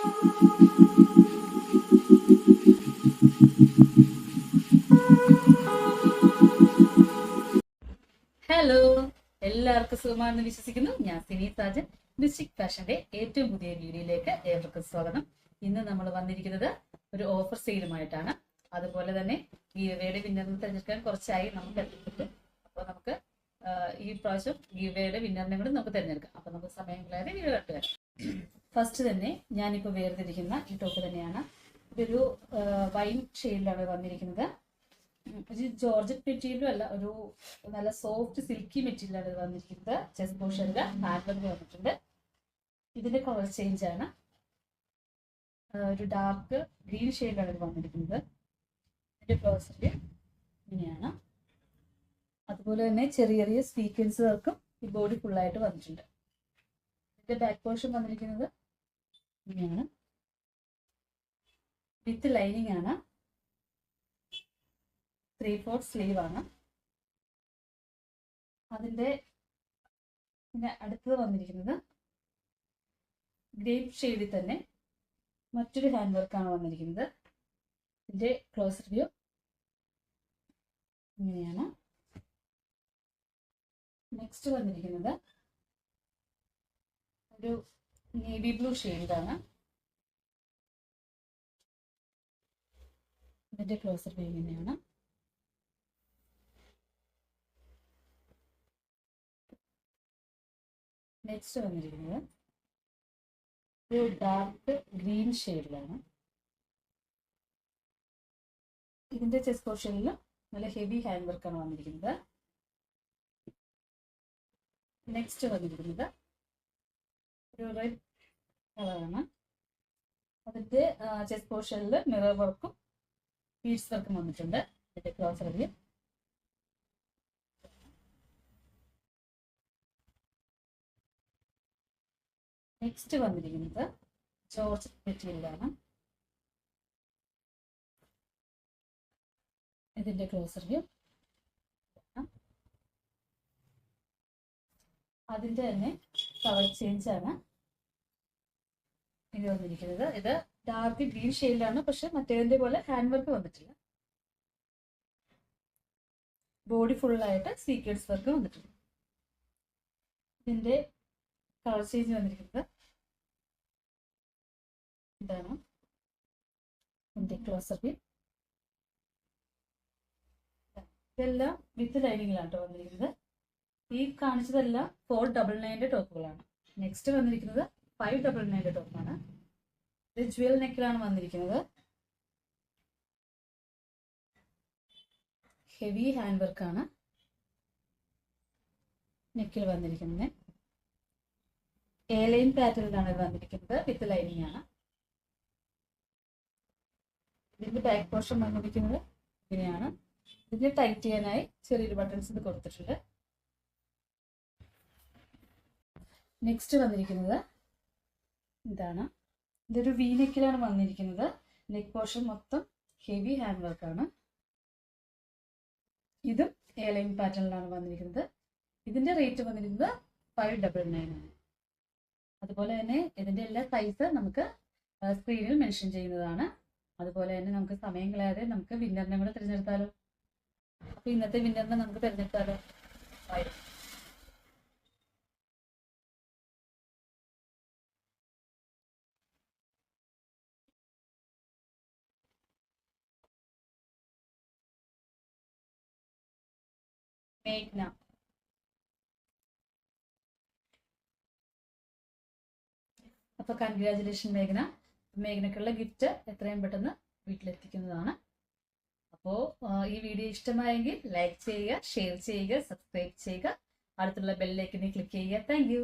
Hello എല്ലാവർക്കും സുഖമാണെന്ന് വിശ്വസിക്കുന്നു. ഞാൻ സിനി സാജൻ മിസ്റ്റിക് ഫാഷന്റെ ഏറ്റവും പുതിയ വീഡിയോയിലേക്ക് ഏവർക്കും സ്വാഗതം. ഇന്ന് നമ്മൾ വന്നിരിക്കുന്നത് ഒരു ഓഫർ സെയിലുമായിട്ടാണ് അതുപോലെ തന്നെ ഗീവയുടെ വിന്നറിനെ തിരഞ്ഞെടുക്കാൻ കുറച്ചായി നമുക്ക് അപ്പൊ അപ്പോൾ നമുക്ക് ഈ പ്രാവശ്യം ഗീവയുടെ വിന്നറിനെ കൂടി നമുക്ക് തിരഞ്ഞെടുക്കാം. അപ്പോൾ നമുക്ക് സമയം കളയാതെ വീഡിയോ വരാം ഫസ്റ്റ് തന്നെ ഞാനിപ്പോൾ വേർതിരിക്കുന്ന ഈ ടോപ്പ് തന്നെയാണ്. ഇതൊരു വൈൻ ഷെയ്ഡിലാണ് വന്നിരിക്കുന്നത്. ഒരു ജോർജറ്റ് മെറ്റീരിയലും അല്ല ഒരു നല്ല സോഫ്റ്റ് സിൽക്കി മെറ്റീരിയലാണ് ഇത് വന്നിരിക്കുന്നത്. ചെസ് പോഷനിൽ ഹാൻഡ് വർക്ക് വന്നിട്ടുണ്ട് ഇതിന്റെ കളർ ചേഞ്ച് ആണ്. ഒരു ഡാർക്ക് ഗ്രീൻ ഷെയ്ഡിലാണ് ഇത് വന്നിരിക്കുന്നത്. ഇതിന്റെ ബ്ലൗസിൽ ഇങ്ങനെയാണ്. അതുപോലെ തന്നെ ചെറിയ ചെറിയ സ്വീക്വൻസ് വർക്കും ഈ ബോഡി ഫുള്ളായിട്ട് വന്നിട്ടുണ്ട്. ഇതിന്റെ ബാക്ക് പോർഷൻ വന്നിരിക്കുന്നത് ഇങ്ങനെയാണ് വിത്ത് ലൈനിങ് ആണ്. ത്രീ ഫോർത്ത് സ്ലീവ് ആണ്. അതിന്റെ പിന്നെ അടുത്തത് വന്നിരിക്കുന്നത് ഗ്രേപ്പ് ഷെയ്ഡിൽ തന്നെ മറ്റൊരു ഹാൻഡ് വർക്കാണ് വന്നിരിക്കുന്നത്. ഇതിന്റെ ക്ലോസ് വ്യൂ ഇങ്ങനെയാണ്. നെക്സ്റ്റ് വന്നിരിക്കുന്നത് ഒരു നേവി ബ്ലൂ ഷെയ്ഡാണ് ഇതിന്റെ ക്ലോസർ വ്യൂ ഇങ്ങനെയാണ്. നെക്സ്റ്റ് വന്നിരിക്കുന്നത് ഒരു ഡാർക്ക് ഗ്രീൻ ഷെയ്ഡിലാണ് ഇതിന്റെ ചെസ് പോർഷനിൽ നല്ല ഹെവി ഹാൻഡ് വർക്കാണ് വന്നിരിക്കുന്നത്. നെക്സ്റ്റ് വന്നിരിക്കുന്നത് ഒരു റെഡ് കളറാണ് അതിന്റെ ചെസ്റ്റ് പോർഷനിൽ മിറർ വർക്കും ബീഡ്സ് വർക്കും വന്നിട്ടുണ്ട്. ഇതിന്റെ ക്ലോസ് റിവ്യൂ നെക്സ്റ്റ് വന്നിരിക്കുന്നത് ജോർജ് മെറ്റീരിയലാണ് ഇതിന്റെ ക്ലോസർ വ്യൂ അതിന്റെ തന്നെ കളർ ചേഞ്ച് ആണ്. ഇത് വന്നിരിക്കുന്നത്. ഇത് ഡാർക്ക് ഗ്രീൻ ഷെയ്ഡിലാണ് പക്ഷെ മറ്റേതിന്റെ പോലെ ഹാൻഡ് വർക്ക് വന്നിട്ടില്ല. ബോഡി ഫുള്ളായിട്ട് സീക്വൻസ് വർക്ക് വന്നിട്ടുണ്ട്. ഇതിന്റെ കളർ ചേഞ്ച് വന്നിരിക്കുന്നത്. ഇതാണ്. ഇതിന്റെ ക്ലോസർ വ്യൂ ഇതെല്ലാം വിത്ത് ലൈനിങ്ങിലാണ് കേട്ടോ വന്നിരിക്കുന്നത്. ഈ കാണിച്ചതെല്ലാം ഫോർ ഡബിൾ നയന്റെ ടോപ്പുകളാണ് നെക്സ്റ്റ് വന്നിരിക്കുന്നത് ഫൈവ് ഡബിൾ നയന്റെ ടോപ്പാണ് ഇത് ജ്വൽ നെക്കിലാണ് വന്നിരിക്കുന്നത്. ഹെവി ഹാൻഡ് വർക്കാണ് നെക്കിൽ വന്നിരിക്കുന്നത്. എ ലൈൻ പാറ്റേണിലാണ് ഇത് വന്നിരിക്കുന്നത്. വിത്ത് ലൈനിങ് ആണ്. ഇതിന്റെ ബാക്ക് പോർഷൻ വന്നിരിക്കുന്നത് ഇങ്ങനെയാണ്. ഇതിന് ടൈറ്റ് ചെയ്യാനായി ചെറിയൊരു ബട്ടൺസ് ഇത് കൊടുത്തിട്ടുണ്ട്. നെക്സ്റ്റ് വന്നിരിക്കുന്നത് ഇതാണ്. ഇതൊരു വി നെക്കിലാണ് വന്നിരിക്കുന്നത്. നെക്ക് പോർഷൻ മൊത്തം ഹെവി ഹാൻഡ് വർക്കാണ് ഇതും എ ലൈൻ പാറ്റേണിലാണ് വന്നിരിക്കുന്നത്. ഇതിന്റെ റേറ്റ് വന്നിരിക്കുന്നത് ഫൈവ് ഡബിൾ നയൻ ആണ്. അതുപോലെ തന്നെ ഇതിന്റെ എല്ലാ സൈസ് നമുക്ക് സ്ക്രീനിൽ മെൻഷൻ ചെയ്യുന്നതാണ്. അതുപോലെ തന്നെ നമുക്ക് സമയം കളയാതെ നമുക്ക് വിന്നറിനെ കൂടെ തിരഞ്ഞെടുത്താലോ? അപ്പൊ ഇന്നത്തെ വിന്നറിനെ നമുക്ക് തിരഞ്ഞെടുത്താലോ? ആയി. മേഘ്ന. അപ്പൊ കൺഗ്രാചുലേഷൻ മേഘന. മേഘനക്കുള്ള ഗിഫ്റ്റ് എത്രയും പെട്ടെന്ന് വീട്ടിലെത്തിക്കുന്നതാണ്. അപ്പോൾ ഈ വീഡിയോ ഇഷ്ടമായെങ്കിൽ ലൈക്ക് ചെയ്യുക ഷെയർ ചെയ്യുക സബ്സ്ക്രൈബ് ചെയ്യുക. അടുത്തുള്ള ബെല്ലിലേക്കിനെ ക്ലിക്ക് ചെയ്യുക. താങ്ക്